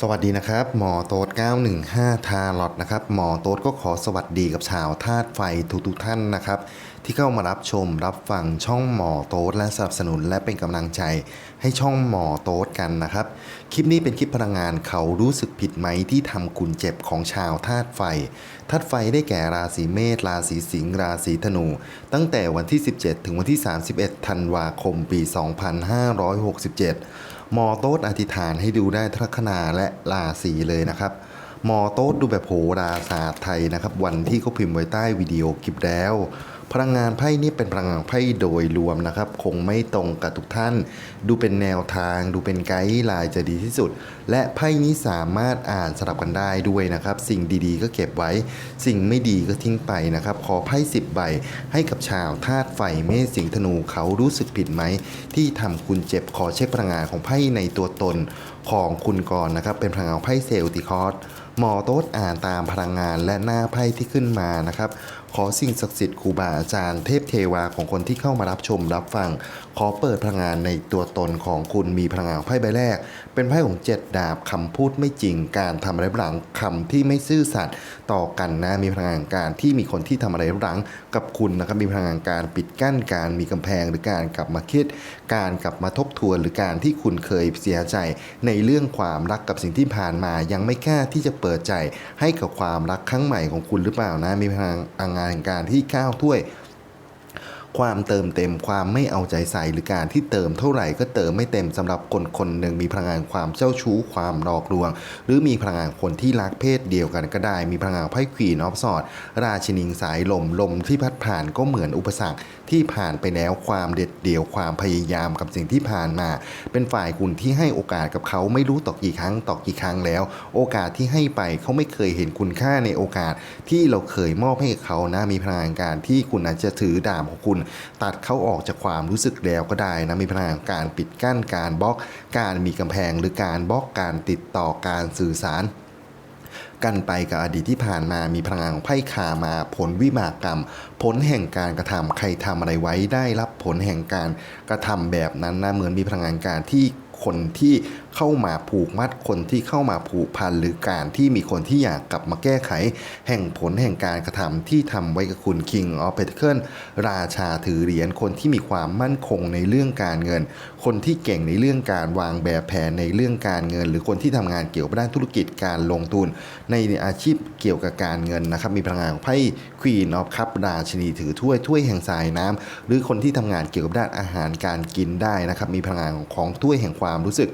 สวัสดีนะครับ หมอโต๊ด915 ทาลอตนะครับ หมอโต๊ดก็ขอสวัสดีกับชาวธาตุไฟทุกๆท่านนะครับ ที่เข้ามารับชมรับฟังช่องหมอโต๊ดและสนับสนุนและเป็นกำลังใจให้ช่องหมอโต๊ดกันนะครับ คลิปนี้เป็นคลิปพลังงานเขารู้สึกผิดไหมที่ทำคุณเจ็บของชาวธาตุไฟธาตุไฟได้แก่ราศีเมษราศีสิงห์ราศีธนู ตั้งแต่วันที่ 17 ถึงวันที่ 31 ธันวาคมปี 2567 มอโต๊ดอธิษฐานให้ดูได้ทัคนาและราศีเลยนะครับ มอโต๊ดดูแบบโหราศาสตร์ไทยนะครับ วันที่เขาพิมพ์ไว้ใต้วิดีโอคลิปแล้ว พลังงานไพ่นี่เป็นพลังงานไพ่โดยรวมนะครับ คงไม่ตรงกับทุกท่าน ดูเป็นแนวทาง ดูเป็นไกด์ไลน์จะดีที่สุด และไพ่นี้สามารถอ่านสลับกันได้ด้วยนะครับ สิ่งดีๆ ก็เก็บไว้ สิ่งไม่ดีก็ทิ้งไปนะครับ ขอไพ่สิบใบให้กับชาวธาตุไฟเมษสิงห์ธนูเขารู้สึกผิดไหม ที่ทำคุณเจ็บขอเช็คพลังงานของไพ่ในตัวตนของคุณก่อนนะครับ เป็นพลังงานไพ่เซลติคอร์สหมอโต๊ดอ่านตามพลังงานและหน้าไพ่ที่ขึ้นมานะครับ ขอสิ่งศักดิ์สิทธิ์ครูบาอาจารย์เทพเทวาของคนที่เข้ามารับชมรับฟัง ขอเปิดพลังงานในตัวตนของคุณมีพลังงานไพ่ใบแรก เป็นไพ่ของเจ็ดดาบคำพูดไม่จริงการทำอะไรหลังคำที่ไม่ซื่อสัตย์ต่อกันนะมีพลังงานการที่มีคนที่ทำอะไรหลังกับคุณนะครับมีพลังงานการปิดกั้นการมีกำแพงหรือการกลับมาคิด การกลับมาทบทวน หรือการที่คุณเคยเสียใจ ในเรื่องความรักกับสิ่งที่ผ่านมา ยังไม่กล้าที่จะเปิดใจให้กับความรักครั้งใหม่ของคุณหรือเปล่านะมีพลังงานการที่ก้าวถ้วย ความเติมเต็มความไม่เอาใจใส่หรือการที่เติมเท่าไหร่ก็เติมไม่เต็มสำหรับคนคนหนึ่งมีพลังงานความเจ้าชู้ความหลอกลวง หรือมีพลังงานคนที่รักเพศเดียวกันก็ได้ มีพลังงานไพ่ขีนออฟสอด ราชินิงสายลมลมที่พัดผ่านก็เหมือนอุปสรรคที่ผ่านไปแล้วความเด็ดเดี่ยวความพยายามกับสิ่งที่ผ่านมา เป็นฝ่ายคุณที่ให้โอกาสกับเขาไม่รู้ต่อกี่ครั้งต่อกี่ครั้งแล้ว โอกาสที่ให้ไปเขาไม่เคยเห็นคุณค่าในโอกาสที่เราเคยมอบให้เขานะมีพลังงานการที่คุณอาจจะถือดาบของคุณ ตัดเขาออกจากความรู้สึกแล้วก็ได้นะมีพลังงานการปิดกั้นการบล็อก การมีกำแพงหรือการบล็อกการติดต่อการสื่อสาร กันไปกับอดีตที่ผ่านมามีพลังงานของไพ่ขามาผลวิมากรรม ผลแห่งการกระทำใครทำอะไรไว้ได้รับผลแห่งการกระทำแบบนั้นนะเหมือนมีพลังงานการที่คนที่ เข้ามาผูกมัดคนที่เข้ามาผูกพันหรือการที่มีคนที่อยากกลับมาแก้ไข แห่งผลแห่งการกระทำที่ทำไว้กับคุณ King of Pentacle ราชาถือเหรียญคนที่มีความมั่นคงในเรื่องการเงิน คนที่เก่งในเรื่องการวางแบบแผนในเรื่องการเงิน หรือคนที่ทำงานเกี่ยวกับด้านธุรกิจการลงทุน ในอาชีพเกี่ยวกับการเงินนะครับมีพลังงานของไพ่ Queen of Cup ราชินีถือถ้วยถ้วยแห่งสายน้ำหรือคนที่ทำงานเกี่ยวกับด้านอาหารการกินได้นะครับมีพลังงานของถ้วยแห่งความรู้สึก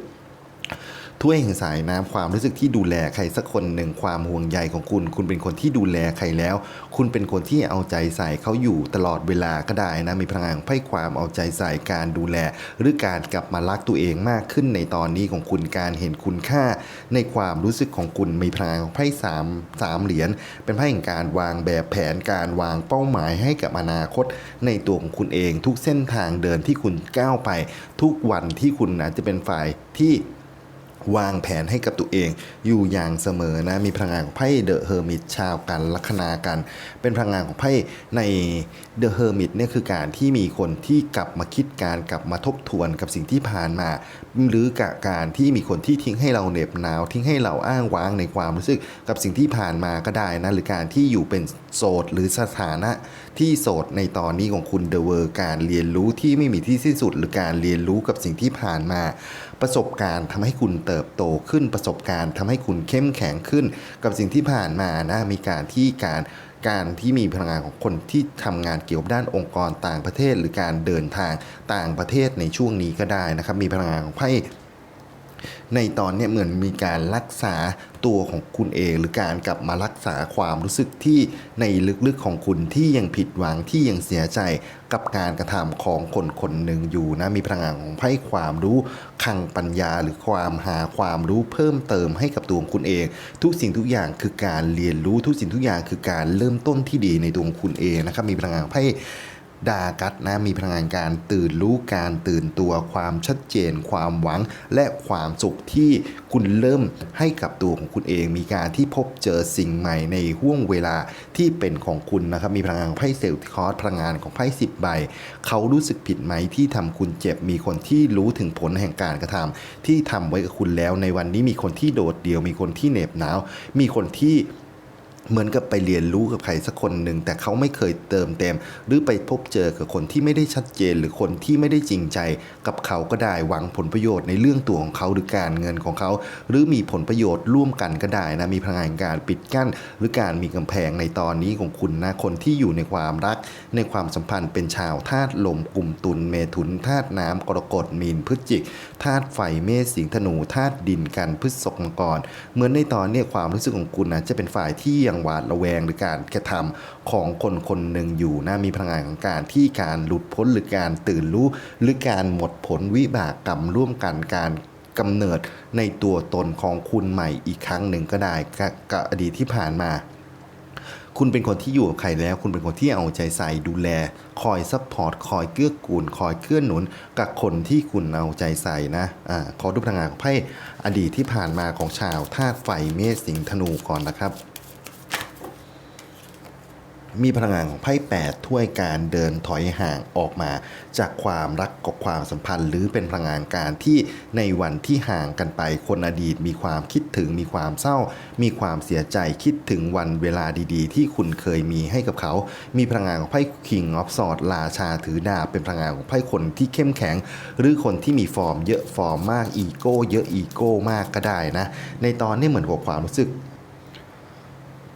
ถ้วยแห่งสายน้ำความรู้สึกที่ดูแลใครสักคนหนึ่งความห่วงใยของคุณ คุณเป็นคนที่ดูแลใครแล้ว คุณเป็นคนที่เอาใจใส่เขาอยู่ตลอดเวลาก็ได้นะมีพลังงานของไพ่ความเอาใจใส่การดูแล หรือการกลับมารักตัวเองมากขึ้นในตอนนี้ของคุณการเห็นคุณค่า ในความรู้สึกของคุณมีพลังงานของไพ่สามสามเหรียญเป็นไพ่แห่งการวางแบบแผนการวางเป้าหมายให้กับอนาคต ในตัวของคุณเองทุกเส้นทางเดินที่คุณก้าวไป ทุกวันที่คุณอาจจะเป็นฝ่ายที่ วางแผนให้กับตัวเองอยู่อย่างเสมอนะ มีพลังงานของไพ่เดอะเฮอร์มิตชาวกันลัคนากัน เป็นพลังงานของไพ่ในเดอะเฮอร์มิตเนี่ยคือการที่มีคนที่กลับมาคิดการกลับมาทบทวนกับสิ่งที่ผ่านมา หรือกการที่มีคนที่ทิ้งให้เราเหน็บหนาว ทิ้งให้เราอ้างว้างในความรู้สึกกับสิ่งที่ผ่านมาก็ได้นะ หรือการที่อยู่เป็นโสดหรือสถานะที่โสดในตอนนี้ของคุณเดอะเวอร์การเรียนรู้ที่ไม่มีที่สิ้นสุด หรือการเรียนรู้กับสิ่งที่ผ่านมา ประสบการณ์ทำให้คุณเติบโตขึ้นประสบการณ์ทำให้คุณเข้มแข็งขึ้น กับสิ่งที่ผ่านมานะมีการที่การการที่มีพลังงานของคนที่ทำงานเกี่ยวกับด้านองค์กรต่างประเทศ หรือการเดินทางต่างประเทศในช่วงนี้ก็ได้นะครับมีพลังงานของไพ่ ในตอนนี้เหมือนมีการรักษาตัวของคุณเอง หรือการกลับมารักษาความรู้สึกที่ในลึกๆของคุณที่ยังผิดหวังที่ยังเสียใจกับการกระทำของคนคนหนึ่งอยู่นะมีพลังงานของไพ่ความรู้คลังปัญญาหรือความหาความรู้เพิ่มเติมให้กับตัวคุณเอง ทุกสิ่งทุกอย่างคือการเรียนรู้ทุกสิ่งทุกอย่างคือการเริ่มต้นที่ดีในตัวคุณเองนะครับมีพลังงานไพ่ ดากัสนะมีพลังงานการตื่นรู้การตื่นตัวความชัดเจน ความหวัง และความสุขที่คุณเริ่มให้กับตัวของคุณเอง มีการที่พบเจอสิ่งใหม่ในห่วงเวลาที่เป็นของคุณนะครับมีพลังงานไพ่เซลติคอร์สพลังงานของไพ่สิบใบ เขารู้สึกผิดไหมที่ทำคุณเจ็บมีคนที่รู้ถึงผลแห่งการกระทำที่ทำไว้กับคุณแล้วในวันนี้มีคนที่โดดเดี่ยวมีคนที่เหน็บหนาว มีคนที่ เหมือนกับไปเรียนรู้กับใครสักคนหนึ่งแต่เขาไม่เคยเติมเต็ม หรือไปพบเจอกับคนที่ไม่ได้ชัดเจน หรือคนที่ไม่ได้จริงใจ กับเขาก็ได้หวังผลประโยชน์ในเรื่องตัวของเขาหรือการเงินของเขา หรือมีผลประโยชน์ร่วมกันก็ได้นะมีพลังงานการปิดกั้น หรือการมีกำแพงในตอนนี้ของคุณนะคนที่อยู่ในความรัก ในความสัมพันธ์เป็นชาวธาตุลมกลุ่มตุลเมถุนธาตุน้ำกรกฎมีนพฤศจิกธาตุไฟเมษสิงห์ธนูธาตุดินกันพฤษภมังกรเหมือนในตอนนี้ความรู้สึกของคุณนะจะเป็นฝ่ายที่ยังหวาดระแวงหรือการกระทำของคนคนหนึ่งอยู่นะมีพลังงานของการที่การหลุดพ้นหรือการตื่นรู้ หรือการหมดผลวิบากกรรมร่วมกันการกำเนิดในตัวตนของคุณใหม่อีกครั้งหนึ่งก็ได้กับอดีตที่ผ่านมา คุณเป็นคนที่อยู่กับใครแล้ว คุณเป็นคนที่เอาใจใส่ดูแล คอยซัพพอร์ตคอยเกื้อกูล คอยเกื้อหนุน กับคนที่คุณเอาใจใส่นะอ่าขอดูพลังงานของไพ่อดีตที่ผ่านมาของชาวธาตุไฟเมษสิงห์ธนูก่อนนะครับ มีพลังงานของไพ่แปดถ้วยการเดินถอยห่างออกมา จากความรักกับความสัมพันธ์ หรือเป็นพลังงานการที่ในวันที่ห่างกันไปคนอดีต มีความคิดถึงมีความเศร้า มีความเสียใจคิดถึงวันเวลาดีๆ ที่คุณเคยมีให้กับเขา มีพลังงานของไพ่ King of Swords ราชาถือดาบเป็นพลังงานของไพ่คนที่เข้มแข็ง หรือคนที่มีฟอร์มเยอะฟอร์มมากอีโก้เยอะอีโก้มากก็ได้นะในตอนนี้เหมือนกับความรู้สึก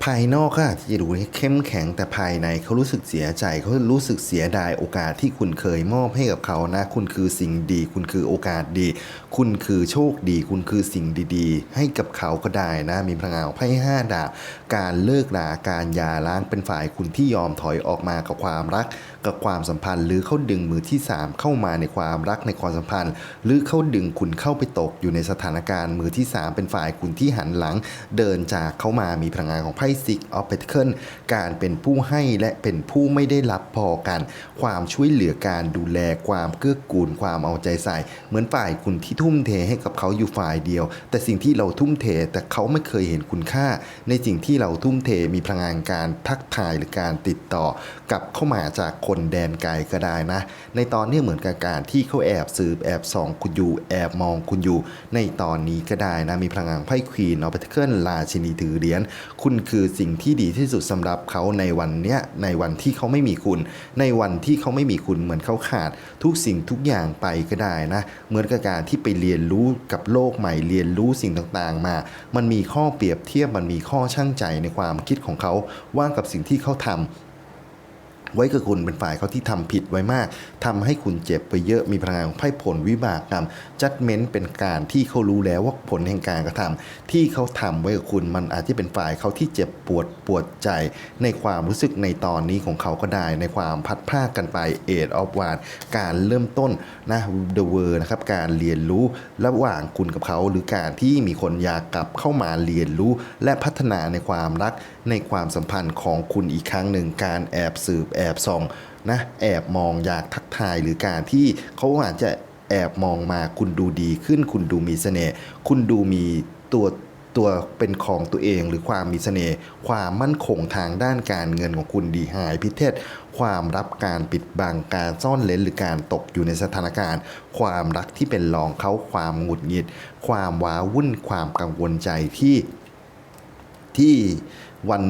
ภายนอกก็อาจจะดูเข้มแข็งแต่ภายในเขารู้สึกเสียใจเขารู้สึกเสียดายโอกาสที่คุณเคยมอบให้กับเขานะ คุณคือสิ่งดี คุณคือโอกาสดี คุณคือโชคดี คุณคือสิ่งดีๆ ให้กับเขาก็ได้นะ มีพลังงานของไพ่ห้าดาบการเลิกลาการยาร้างเป็นฝ่ายคุณที่ยอมถอยออกมากับความรัก กับความสัมพันธ์ หรือเขาดึงมือที่ 3 เข้ามาในความรักในความสัมพันธ์ หรือเขาดึงคุณเข้าไปตกอยู่ในสถานการณ์มือที่ 3 เป็นฝ่ายคุณที่หันหลัง เดินจากเข้ามามีพลังงานของไพ่ซิกออฟเพทเคิลการเป็นผู้ให้และเป็นผู้ไม่ได้รับพอกัน ความช่วยเหลือการดูแลความเกื้อกูลความเอาใจใส่ เหมือนฝ่ายคุณที่ทุ่มเทให้กับเขาอยู่ฝ่ายเดียว แต่สิ่งที่เราทุ่มเทแต่เขาไม่เคยเห็นคุณค่า ในสิ่งที่เราทุ่มเทมีพลังงานการทักทายหรือการติดต่อกลับเข้ามาจากคนแดนไกลก็ได้นะ ในตอนนี้เหมือนกับการที่เขาแอบสืบแอบส่องคุณอยู่แอบมองคุณอยู่ ในตอนนี้ก็ได้นะมีพลังงานไพ่ควีนออปเทิลราชินีถือเหรียญคุณคือสิ่งที่ดีที่สุดสำหรับเขาในวันเนี้ยในวันที่เขาไม่มีคุณ ในวันที่เขาไม่มีคุณเหมือนเขาขาด ทุกสิ่งทุกอย่างไปก็ได้นะ เหมือนกับการที่ไปเรียนรู้กับโลกใหม่เรียนรู้สิ่งต่างๆ มา มันมีข้อเปรียบเทียบมันมีข้อช่างใจในความคิดของเขาว่ากับสิ่งที่เขาทำ ไว้กับคุณเป็นฝ่ายเขาที่ทำผิดไว้มากทำให้คุณเจ็บไปเยอะมีพลังงานของไพ่ผลวิบากกรรมจัดเม้นเป็นการที่เขารู้แล้วว่าผลแห่งการกระทำที่เขาทำไว้กับคุณมันอาจจะเป็นฝ่ายเขาที่เจ็บปวดปวดใจ ในความรู้สึกในตอนนี้ของเขาก็ได้ในความพัดพรากกันไปเอ็ดออฟวานการเริ่มต้นนะเดอะเวอร์นะครับการเรียนรู้ระหว่างคุณกับเขาหรือการที่มีคนอยากกลับเข้ามาเรียนรู้ และพัฒนาในความรักในความสัมพันธ์ของคุณอีกครั้งหนึ่งการแอบสืบแอบส่องนะแอบมองอยากทักทายหรือการที่เขาอาจจะแอบมองมาคุณดูดีขึ้น คุณดูมีเสน่ห์คุณดูมีตัวตัวเป็นของตัวเองหรือความมีเสน่ห์ความมั่นคงทางด้านการเงินของคุณดีหายพิเทศความรับการปิดบังการซ่อนเลนหรือการตกอยู่ในสถานการณ์ ความรักที่เป็นรองเขาความหงุดหงิด ความว้าวุ่นความกังวลใจที่ที่ วัน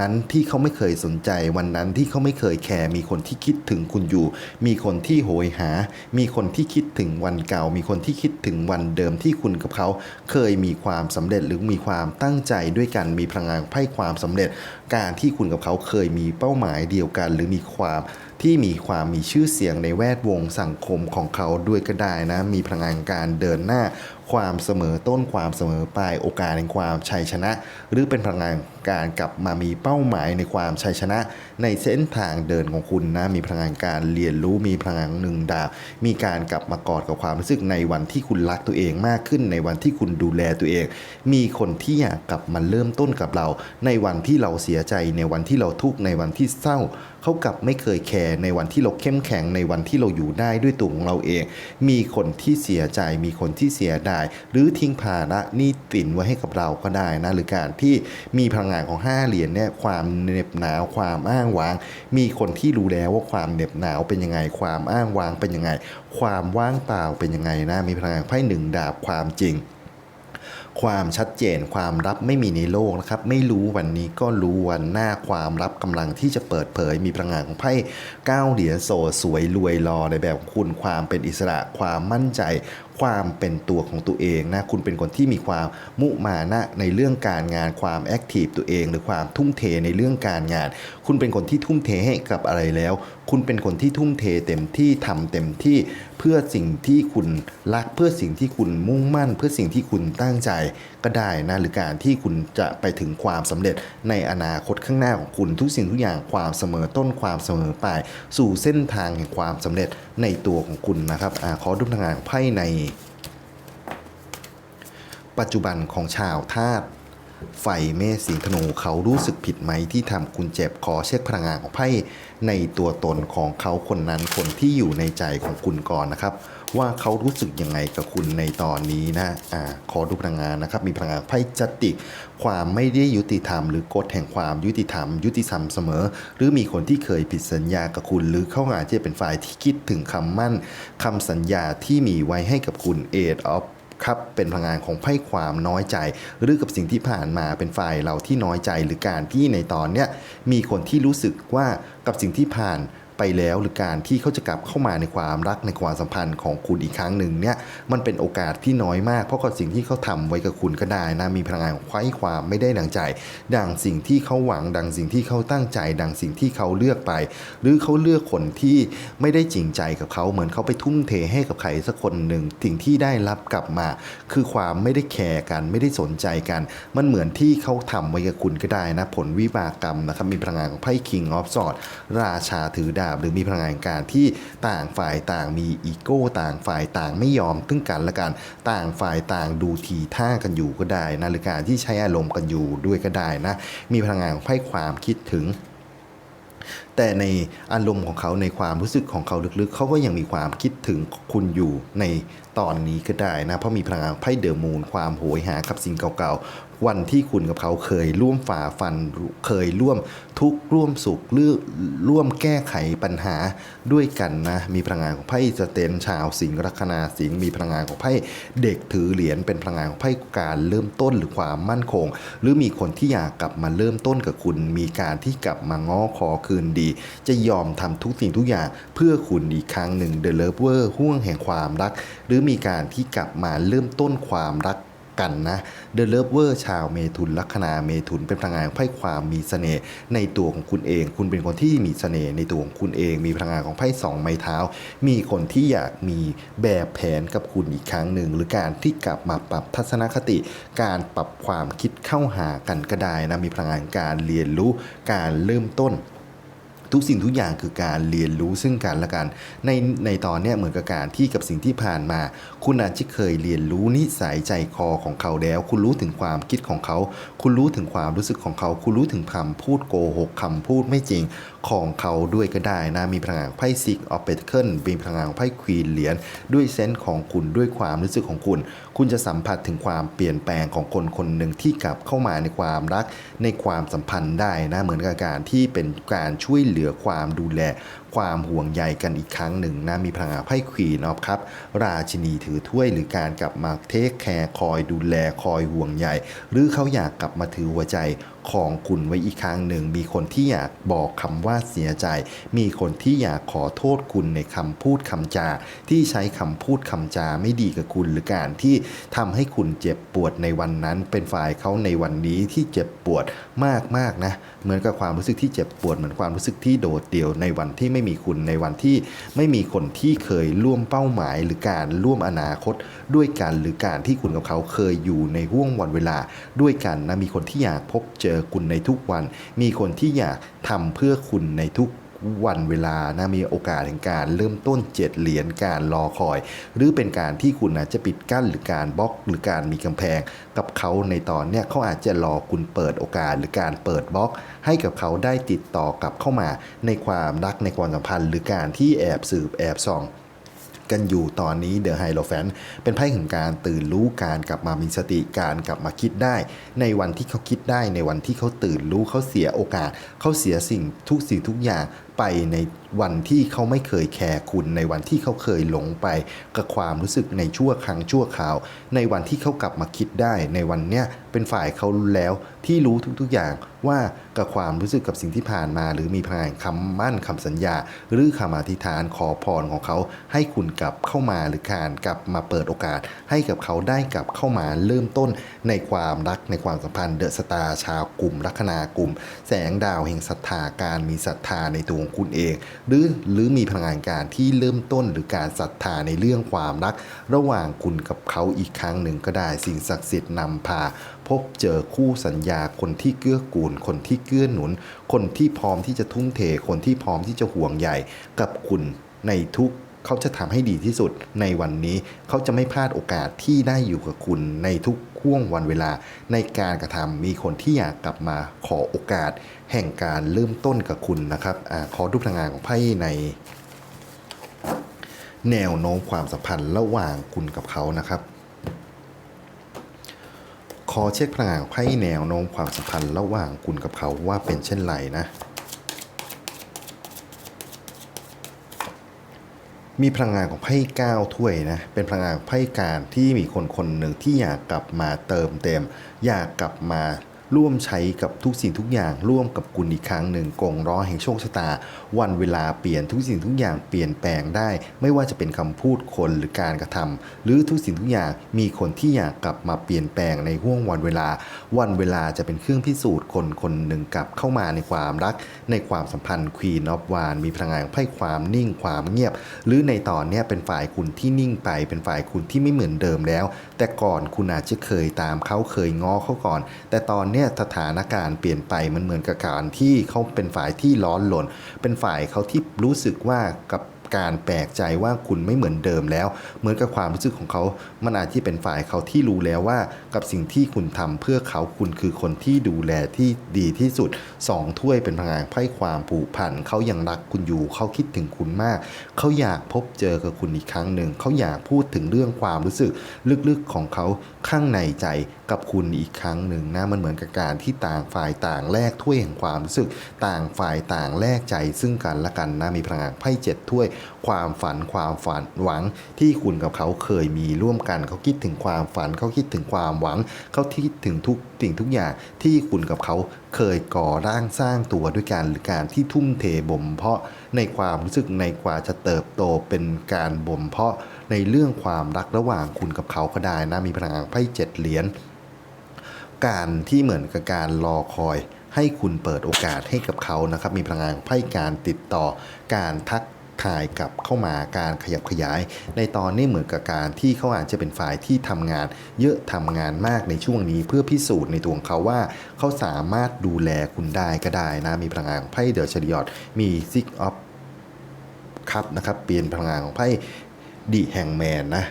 นั้นที่เขาไม่เคยสนใจ วันนั้นที่เขาไม่เคยแคร์มีคนที่คิดถึงคุณอยู่ มีคนที่โหยหา มีคนที่คิดถึงวันเก่า มีคนที่คิดถึงวันเดิมที่คุณกับเขา เคยมีความสำเร็จหรือมีความตั้งใจด้วยกันมีพลังงานไพ่ความสำเร็จการที่คุณกับเขาเคยมีเป้าหมายเดียวกัน หรือมีความที่มีความมีชื่อเสียงในแวดวงสังคมของเขาด้วยก็ได้นะ มีพลังงานการเดินหน้า ความเสมอต้นความเสมอปลายโอกาสในความชัยชนะ หรือเป็นพลังงานการกลับมามีเป้าหมายในความชัยชนะ ในเส้นทางเดินของคุณนะ มีพลังงานการเรียนรู้มีพลังงานหนึ่งดาวมีการกลับมากอดกับความรู้สึกในวันที่คุณรักตัวเองมากขึ้น ในวันที่คุณดูแลตัวเอง มีคนที่อยากกลับมาเริ่มต้นกับเรา ในวันที่เราเสียียใจในวันที่เราทุกข์ในวันที่เศร้า เขากลับไม่เคยแคร์ในวันที่เราเข้มแข็งในวันที่เราอยู่ได้ด้วยตัวของเราเอง มีคนที่เสียใจมีคนที่เสียดายหรือทิ้งภาระนี้ตินไว้ให้กับเราก็ได้นะหรือการที่มีพลังงานของห้าเหรียญเนี่ยความเหน็บหนาวความอ้างว้าง มีคนที่รู้แล้วว่าความเหน็บหนาวเป็นยังไง ความอ้างว้างเป็นยังไง ความว่างเปล่าเป็นยังไงนะมีพลังงานไพ่หนึ่งดาบความจริง ความชัดเจนความรับไม่มีในโลกนะครับ ไม่รู้วันนี้ก็รู้วันหน้าความรับกำลังที่จะเปิดเผย มีพลังงานของไพ่เก้าเหรียญโซสวยรวยรอในแบบของคุณความเป็นอิสระความมั่นใจ ความเป็นตัวของตัวเองนะคุณเป็นคนที่มีความมุมานะในเรื่องการงานความแอคทีฟตัวเอง หรือความทุ่มเทในเรื่องการงาน คุณเป็นคนที่ทุ่มเทให้กับอะไรแล้ว คุณเป็นคนที่ทุ่มเทเต็มที่ทำเต็มที่เพื่อสิ่งที่คุณรักเพื่อสิ่งที่คุณมุ่งมั่น เพื่อสิ่งที่คุณตั้งใจก็ได้นะหรือการที่คุณจะไปถึงความสำเร็จในอนาคตข้างหน้าของคุณทุกสิ่งทุกอย่างความเสมอต้นความเสมอปลายสู่เส้นทางแห่งความสำเร็จในตัวของคุณนะครับอขอดูพลังงานไพ่ใน ปัจจุบันของชาวธาตุไฟเมษสิงห์ธนูเขารู้สึกผิดไหมที่ทำคุณเจ็บขอเช็คพลังงานของไพ่ในตัวตนของเขาคนนั้นคนที่อยู่ในใจของคุณก่อนนะครับ ว่าเขารู้สึกยังไงกับคุณในตอนนี้นะอ่าขอดูพลังงานนะครับ มีพลังงานไพ่จตติความไม่ได้ยุติธรรม หรือกฎแห่งความยุติธรรม ยุติธรรมเสมอ หรือมีคนที่เคยผิดสัญญากับคุณ หรือเขาอาจจะเป็นฝ่ายที่คิดถึงคำมั่นคำสัญญาที่มีไว้ให้กับคุณ Eight of ครับเป็นพลังงานของไพ่ความน้อยใจ หรือกับสิ่งที่ผ่านมาเป็นฝ่ายเราที่น้อยใจหรือการที่ในตอนเนี้ยมีคนที่รู้สึกว่ากับสิ่งที่ผ่าน ไปแล้วหรือการที่เขาจะกลับเข้ามาในความรักในความสัมพันธ์ของคุณอีกครั้งหนึ่งเนี่ยมันเป็นโอกาสที่น้อยมาก เพราะกับสิ่งที่เขาทำไว้กับคุณก็ได้นะมีพลังงานของไขว้ความไม่ได้ดังใจ ดังสิ่งที่เขาหวังดังสิ่งที่เขาตั้งใจ ดังสิ่งที่เขาเลือกไป หรือเขาเลือกคนที่ไม่ได้จริงใจกับเขาเหมือนเขาไปทุ่มเทให้กับใครสักคนหนึ่งสิ่งที่ได้รับกลับมา คือความไม่ได้แคร์กันไม่ได้สนใจกัน มันเหมือนที่เขาทำไว้กับคุณก็ได้นะผลวิบากกรรมนะครับมีพลังงานของไพ่ King of Swords ราชาถือดาบ หรือมีพลังงานการที่ต่างฝ่ายต่างมีอีโก้ต่างฝ่ายต่างไม่ยอมซึ่งกันและกันต่างฝ่ายต่างดูทีท่ากันอยู่ก็ได้นะหรือการที่ใช้อารมณ์กันอยู่ด้วยก็ได้นะมีพลังงานของไพ่ความคิดถึงแต่ในอารมณ์ของเขาในความรู้สึกของเขาลึกๆ เขาก็ยังมีความคิดถึงคุณอยู่ในตอนนี้ก็ได้นะ เพราะมีพลังงานไพ่เดอะมูนความโหยหากับสิ่งเก่าๆ วันที่คุณกับเขาเคยร่วมฝ่าฟันเคยร่วมทุกข์ร่วมสุขหรือร่วมแก้ไขปัญหาด้วยกันนะมีพลังงานของไพ่สเตนชาวสิงห์ลัคนาสิงห์มีพลังงานของไพ่เด็กถือเหรียญเป็นพลังงานของไพ่การเริ่มต้นหรือความมั่นคง หรือมีคนที่อยากกลับมาเริ่มต้นกับคุณ มีการที่กลับมาง้อขอคืนดี จะยอมทำทุกสิ่งทุกอย่างเพื่อคุณอีกครั้งหนึ่งเด e l เลิฟเวอร์ห่วงแห่งความรัก หรือมีการที่กลับมาเริ่มต้นความรัก กันนะเด e l เลิฟเวอร์ชาวเมถุนลัคนาเมถุนเป็นพลังงานของไพ่ความมีเสน่ห์ในตัวของคุณเอง คุณเป็นคนที่มีเสน่ห์ในตัวของคุณเอง มีพลังงานของไพ่สองไม้เท้า มีคนที่อยากมีแบบแผนกับคุณอีกครั้งหนึ่ง หรือการที่กลับมาปรับทัศนคติ การปรับความคิดเข้าหากันก็ได้นะมีพลังงานการเรียนรู้การเริ่มต้น ทุกสิ่งทุกอย่างคือการเรียนรู้ซึ่งกันและกันในในตอนเนี้ยเหมือนกับการที่กับสิ่งที่ผ่านมา คุณอาจจะเคยเรียนรู้นิสัยใจคอของเขาแล้ว คุณรู้ถึงความคิดของเขา คุณรู้ถึงความรู้สึกของเขา คุณรู้ถึงคำพูดโกหกคำพูดไม่จริง ของเขาด้วยก็ได้นะ มีพลังงานไพ่ซิกออฟเปเคิลมีพลังงานไพ่ควีนเหรียญด้วยเซนส์ของคุณด้วยความรู้สึกของคุณ คุณจะสัมผัสถึงความเปลี่ยนแปลงของคนคนหนึ่งที่กลับเข้ามาในความรักในความสัมพันธ์ได้นะเหมือนกับการที่เป็นการช่วยเหลือความดูแล ความห่วงใยกันอีกครั้งหนึ่งนะมีพลังงานไพ่ควีนออฟครับราชินีถือถ้วยหรือการกลับมาเทคแคร์คอยดูแลคอยห่วงใยหรือเขาอยากกลับมาถือหัวใจของคุณไว้อีกครั้งหนึ่ง มีคนที่อยากบอกคำว่าเสียใจ มีคนที่อยากขอโทษคุณในคำพูดคำจา ที่ใช้คำพูดคำจาไม่ดีกับคุณหรือการที่ทำให้คุณเจ็บปวดในวันนั้น เป็นฝ่ายเขาในวันนี้ที่เจ็บปวดมากๆนะ เหมือนกับความรู้สึกที่เจ็บปวดเหมือนความรู้สึกที่โดดเดี่ยวในวันที่ไม่มีคุณในวันที่ไม่มีคนที่เคยร่วมเป้าหมายหรือการร่วมอนาคต ด้วยกันหรือการที่คุณกับเขาเคยอยู่ในห่วงวันเวลา ด้วยกันนะมีคนที่อยากพบเจอคุณในทุกวัน มีคนที่อยากทำเพื่อคุณในทุก วันเวลานะมีโอกาสแห่งการเริ่มต้นเจ็ดเหรียญการรอคอย หรือเป็นการที่คุณอาจจะปิดกั้นหรือการบล็อกหรือการมีกำแพง กับเขาในตอนเนี้ยเขาอาจจะรอคุณเปิดโอกาสหรือการเปิดบล็อก ให้กับเขาได้ติดต่อกลับเข้ามาในความรักในความสัมพันธ์ หรือการที่แอบสืบแอบส่องกันอยู่ตอนนี้เดอะไฮโลแฟนเป็นไพ่แห่งการตื่นรู้การกลับมามีสติการกลับมาคิดได้ ในวันที่เขาคิดได้ในวันที่เขาตื่นรู้เขาเสียโอกาส เขาเสียสิ่งทุกสิ่งทุกอย่าง ไปในวันที่เขาไม่เคยแคร์คุณในวันที่เขาเคยหลงไปกับความรู้สึกในชั่วครั้งชั่วคราว ในวันที่เขากลับมาคิดได้ ในวันเนี้ยเป็นฝ่ายเขาแล้วที่รู้ทุก ๆอย่างว่ากับความรู้สึกกับสิ่งที่ผ่านมา หรือมีพลังคำมั่นคำสัญญา หรือคำอธิษฐานขอพรของเขา ให้คุณกลับเข้ามาหรือการกลับมาเปิดโอกาส ให้กับเขาได้กลับเข้ามาเริ่มต้นในความรักในความสัมพันธ์เดอะสตาร์ชาวกลุ่มลัคนากลุ่ม แสงดาวแห่งศรัทธาการมีศรัทธาในตัวของคุณเอง หรือหรือมีพลังงานการที่เริ่มต้นหรือการศรัทธาในเรื่องความรัก ระหว่างคุณกับเขาอีกครั้งหนึ่งก็ได้สิ่งศักดิ์สิทธิ์นำพา พบเจอคู่สัญญาคนที่เกื้อกูล คนที่เกื้อหนุน คนที่พร้อมที่จะทุ่มเทคนที่พร้อมที่จะห่วงใยกับคุณในทุก เขาจะทำให้ดีที่สุดในวันนี้ เขาจะไม่พลาดโอกาสที่ได้อยู่กับคุณในทุกห่วงวันเวลา ในการกระทำมีคนที่อยากกลับมาขอโอกาส แห่งการเริ่มต้นกับคุณนะครับอขอดูพลังงานของไพ่ใน แนวโน้มความสัมพันธ์ระหว่างคุณกับเขานะครับขอเช็คพลังงานของไพ่แนวโน้มความสัมพันธ์ระหว่างคุณกับเขาว่าเป็นเช่นไรนะ มีพลังงานของไพ่เก้าถ้วยนะ เป็นพลังงานของไพ่การที่มีคนคนหนึ่งที่อยากกลับมาเติมเต็ม อยากกลับมา ร่วมใช้กับทุกสิ่งทุกอย่าง ร่วมกับคุณอีกครั้งหนึ่งกงร้อแห่งโชคชะตา วันเวลาเปลี่ยนทุกสิ่งทุกอย่างเปลี่ยนแปลงได้ ไม่ว่าจะเป็นคำพูดคนหรือการกระทำหรือทุกสิ่งทุกอย่างมีคนที่อยากกลับมาเปลี่ยนแปลงในห่วงวันเวลา วันเวลาจะเป็นเครื่องพิสูจน์คนคนหนึ่งกลับเข้ามาในความรัก ในความสัมพันธ์ควีนอฟวานมีพลังงานไพ่ความนิ่งความเงียบ หรือในตอนนี้เป็นฝ่ายคุณที่นิ่งไป เป็นฝ่ายคุณที่ไม่เหมือนเดิมแล้ว แต่ก่อนคุณอาจจะเคยตามเขาเคยง้อเขาก่อน แต่ตอนนี้เนี้ยสถานการณ์เปลี่ยนไปมันเหมือนกับการที่เขาเป็นฝ่ายที่ร้อนหลนเป็นฝ่ายเขาที่รู้สึกว่ากับการแปลกใจว่าคุณไม่เหมือนเดิมแล้ว เหมือนกับความรู้สึกของเขา มันอาจที่เป็นฝ่ายเขาที่รู้แล้วว่า กับสิ่งที่คุณทำเพื่อเขาคุณคือคนที่ดูแลที่ดีที่สุดสองถ้วยเป็นพลังไพ่ความผูกพันเขายังรักคุณอยู่เขาคิดถึงคุณมาก เขาอยากพบเจอกับคุณอีกครั้งหนึ่ง เขาอยากพูดถึงเรื่องความรู้สึกลึกๆของเขาข้างในใจกับคุณอีกครั้งหนึ่งนะมันเหมือนกับการที่ต่างฝ่ายต่างแลกถ้วยแห่งความรู้สึก ต่างฝ่ายต่างแลกใจซึ่งกันและกันนะมีพลังงานไพ่เจ็ดถ้วย ความฝันความฝันหวังที่คุณกับเขาเคยมีร่วมกัน เขาคิดถึงความฝัน เขาคิดถึงความหวัง เขาคิดถึงทุกสิ่งทุกอย่างที่คุณกับเขาเคยก่อร่างสร้างตัวด้วยกันหรือการที่ทุ่มเทบ่มเพาะในความรู้สึกในกว่าจะเติบโตเป็นการบ่มเพาะในเรื่องความรักระหว่างคุณกับเขาก็ได้นะมีพลังงานไพ่เจ็ดเหรียญ การที่เหมือนกับการรอคอย ให้คุณเปิดโอกาสให้กับเขานะครับ มีพลังงานไพ่การติดต่อการทักทายกลับเข้ามาการขยับขยาย ในตอนนี้เหมือนกับการที่เขาอาจจะเป็นฝ่ายที่ทำงาน เยอะทำงานมากในช่วงนี้ เพื่อพิสูจน์ในตัวของเขาว่า เขาสามารถดูแลคุณได้ก็ได้นะมีพลังงานไพ่เดอะชริออตมีซิกออฟครับนะครับเปลี่ยนพลังงานของไพ่ดีแห่งแมนนะ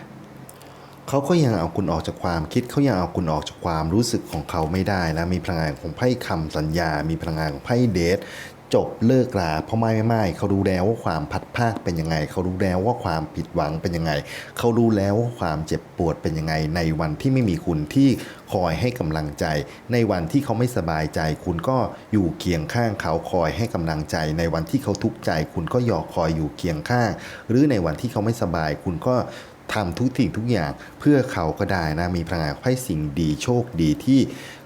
เขาก็ยังเอาคุณออกจากความคิดเขายังเอาคุณออกจากความรู้สึกของเขาไม่ได้นะมีพลังงานของไพ่คำสัญญา มีพลังงานของไพ่เดทจบเลิกลาเพราะไม่ไม่ไม่เขารู้แล้วว่าความพัดภาคเป็นยังไง เขารู้แล้วว่าความผิดหวังเป็นยังไง เขารู้แล้วว่าความเจ็บปวดเป็นยังไง ในวันที่ไม่มีคุณที่คอยให้กำลังใจ ในวันที่เขาไม่สบายใจ คุณก็อยู่เคียงข้างเขาคอยให้กำลังใจ ในวันที่เขาทุกข์ใจ คุณก็ยอคอยอยู่เคียงข้าง หรือในวันที่เขาไม่สบาย คุณก็ ทำทุกสิ่งทุกอย่างเพื่อเขาก็ได้นะมีพลังงานไพ่สิ่งดีโชคดีที่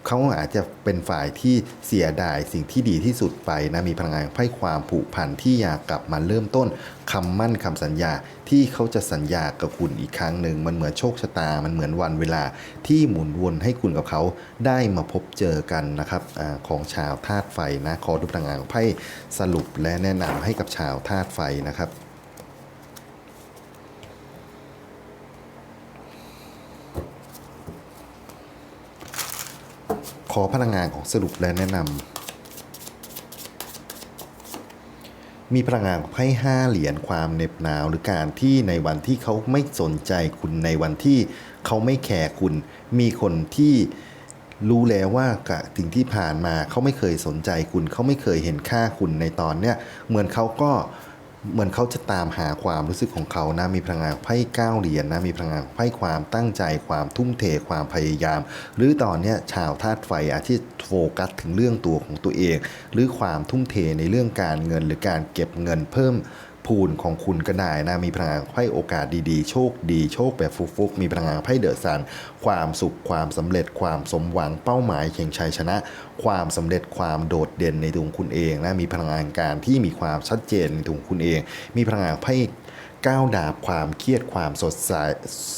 เขาอาจจะเป็นฝ่ายที่เสียดายสิ่งที่ดีที่สุดไปนะมีพลังงานไพ่ความผูกพันที่อยากกลับมาเริ่มต้นคำมั่นคำสัญญาที่เขาจะสัญญากับคุณอีกครั้งหนึ่งมันเหมือนโชคชะตา มันเหมือนวันเวลาที่หมุนวนให้คุณกับเขาได้มาพบเจอกันนะครับอของชาวธาตุไฟนะขอดูพลังงานไพ่สรุปและแนะนำให้กับชาวธาตุไฟนะครับ อพลังงานของสรุปและแนะนำมีพลังงานไพ่ห้าเหรียญความเหน็บหนาวหรือการที่ในวันที่เขาไม่สนใจคุณในวันที่เขาไม่แคร์คุณ มีคนที่รู้แล้วว่ากะถึงที่ผ่านมาเขาไม่เคยสนใจคุณ เขาไม่เคยเห็นค่าคุณในตอนเนี้ยเหมือนเขาก็ เหมือนเขาจะตามหาความรู้สึกของเขานะมีพลังงานไพ่ก้าเหรียญนะมีพลังงานไพ่ความตั้งใจความทุ่มเทความพยายาม หรือตอนนี้ชาวธาตุไฟอาจจะโฟกัสถึงเรื่องตัวของตัวเอง หรือความทุ่มเทในเรื่องการเงินหรือการเก็บเงินเพิ่ม พูนของคุณก็ได้นะมีพลังงานไพ่โอกาสดีๆ โชคดีโชคแบบฟุกๆ มีพลังงานไพ่เดอะซัน ความสุขความสำเร็จความสมหวังเป้าหมายเข่งชัยชนะ ความสำเร็จความโดดเด่นในตัวงคุณเองนะมีพลังงานการที่มีความชัดเจนในตัวงคุณเอง มีพลังงานไพ่ก้าวดาบความเครียดความสดใส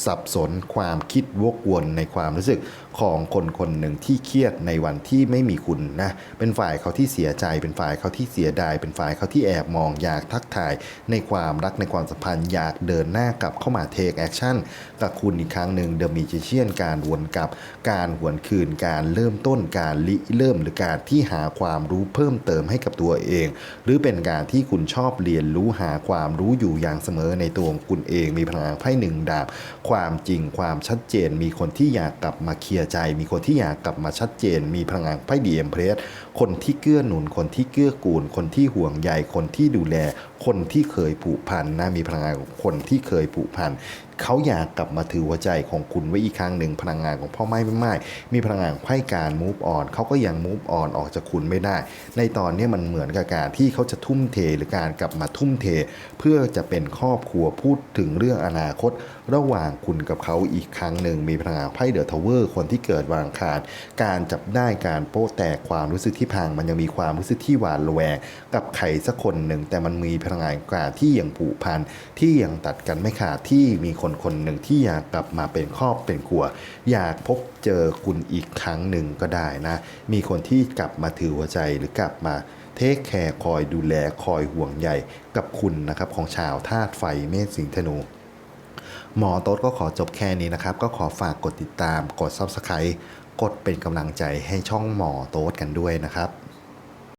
สับสน ความคิดวกวนในความรู้สึก ของคนคนหนึ่งที่เครียดในวันที่ไม่มีคุณนะเป็นฝ่ายเขาที่เสียใจ เป็นฝ่ายเขาที่เสียดาย เป็นฝ่ายเขาที่แอบมองอยากทักทาย ในความรักในความสัมพันธ์อยากเดินหน้ากลับเข้ามาเทคแอคชั่นกับคุณอีกครั้งหนึ่งเดอะมิจิเชียนการวนกลับ การหวนคืนการเริ่มต้นการริเริ่มหรือการที่หาความรู้เพิ่มเติมให้กับตัวเอง หรือเป็นการที่คุณชอบเรียนรู้หาความรู้อยู่อย่างเสมอในตัวคุณเองมีพลังไพ่หนึ่งดาบ ความจริงความชัดเจนมีคนที่อยากกลับมาเคลียร์ใจ มีคนที่อยากกลับมาชัดเจน มีพลังงานไพ่ดีเอ็มเพรส คนที่เกื้อหนุน คนที่เกื้อกูล คนที่ห่วงใยคนที่ดูแล คนที่เคยผูกพันนะมีพลังงานของคนที่เคยผูกพันเขาอยากกลับมาถือหัวใจของคุณไว้อีกครั้งหนึ่งพลังงานของพ่อไม้ไม่ไม้มีพลังงานไพ่การ move on เขาก็ยัง move on ออกจากคุณไม่ได้ ในตอนนี้มันเหมือนกับการที่เขาจะทุ่มเทหรือการกลับมาทุ่มเท เพื่อจะเป็นครอบครัวพูดถึงเรื่องอนาคต ระหว่างคุณกับเขาอีกครั้งหนึ่งมีพลังงานไพ่เดอะทาวเวอร์คนที่เกิดวางคารการจับได้การโป๊ะแตกความรู้สึกที่พังมันยังมีความรู้สึกที่หวาดระแวงกับใครสักคนหนึ่งแต่มันมีพลังงานการที่ยังผูกพันที่ยังตัดกันไม่ขาดที่มีคนคนหนึ่งที่อยากกลับมาเป็นครอบเป็นครัว อยากพบเจอคุณอีกครั้งหนึ่งก็ได้นะ มีคนที่กลับมาถือหัวใจหรือกลับมาเทคแคร์คอยดูแลคอยห่วงใยกับคุณนะครับของชาวธาตุไฟเมษสิงห์ธนูหมอโต๊ดก็ขอจบแค่นี้นะครับ ก็ขอฝากกดติดตามกด Subscribe กดเป็นกำลังใจให้ช่องหมอโต๊ดกันด้วยนะครับ